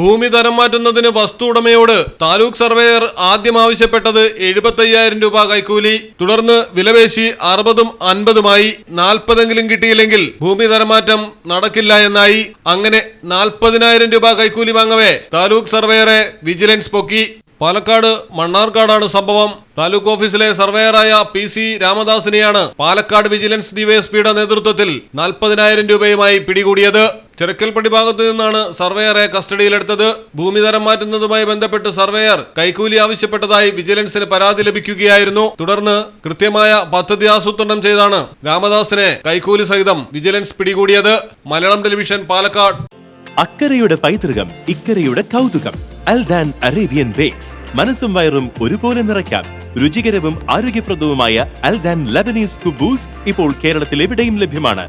ഭൂമി തരം മാറ്റുന്നതിന് വസ്തു ഉടമയോട് താലൂക്ക് സർവേയർ ആദ്യം ആവശ്യപ്പെട്ടത് എഴുപത്തയ്യായിരം രൂപ കൈക്കൂലി. തുടർന്ന് വിലപേശി അറുപതും അൻപതുമായി നാൽപ്പതെങ്കിലും കിട്ടിയില്ലെങ്കിൽ ഭൂമി തരംമാറ്റം നടക്കില്ല എന്നായി. അങ്ങനെ നാൽപ്പതിനായിരം രൂപ കൈക്കൂലി വാങ്ങവേ താലൂക്ക് സർവേയറെ വിജിലൻസ് പൊക്കി. പാലക്കാട് മണ്ണാർക്കാടാണ് സംഭവം. താലൂക്ക് ഓഫീസിലെ സർവേയറായ പി സി രാമദാസിനെയാണ് പാലക്കാട് വിജിലൻസ് ഡിവൈഎസ്പിയുടെ നേതൃത്വത്തിൽ നാൽപ്പതിനായിരം രൂപയുമായി പിടികൂടിയത്. ചിറക്കൽപ്പടി ഭാഗത്തു നിന്നാണ് സർവേയറെ കസ്റ്റഡിയിലെടുത്തത്. ഭൂമി തരം മാറ്റുന്നതുമായി ബന്ധപ്പെട്ട് സർവേയർ കൈക്കൂലി ആവശ്യപ്പെട്ടതായി വിജിലൻസിന് പരാതി ലഭിക്കുകയായിരുന്നു. തുടർന്ന് കൃത്യമായ പദ്ധതി ആസൂത്രണം ചെയ്താണ് രാമദാസിനെ കൈക്കൂലി സഹിതം വിജിലൻസ് പിടികൂടിയത്. മലയാളം ടെലിവിഷൻ പാലക്കാട്. അക്കരയുടെ പൈതൃകം ഇക്കരയുടെ കൗതുകം അൽദാൻ അറേബ്യൻ ബേക്സ് മനസ്സും വയറും ഒരുപോലെ നിറയ്ക്കാം രുചികരവും ആരോഗ്യപ്രദവുമായ അൽദാൻ ലബനീസ് കുബൂസ് ഇപ്പോൾ കേരളത്തിൽ എവിടെയും ലഭ്യമാണ്.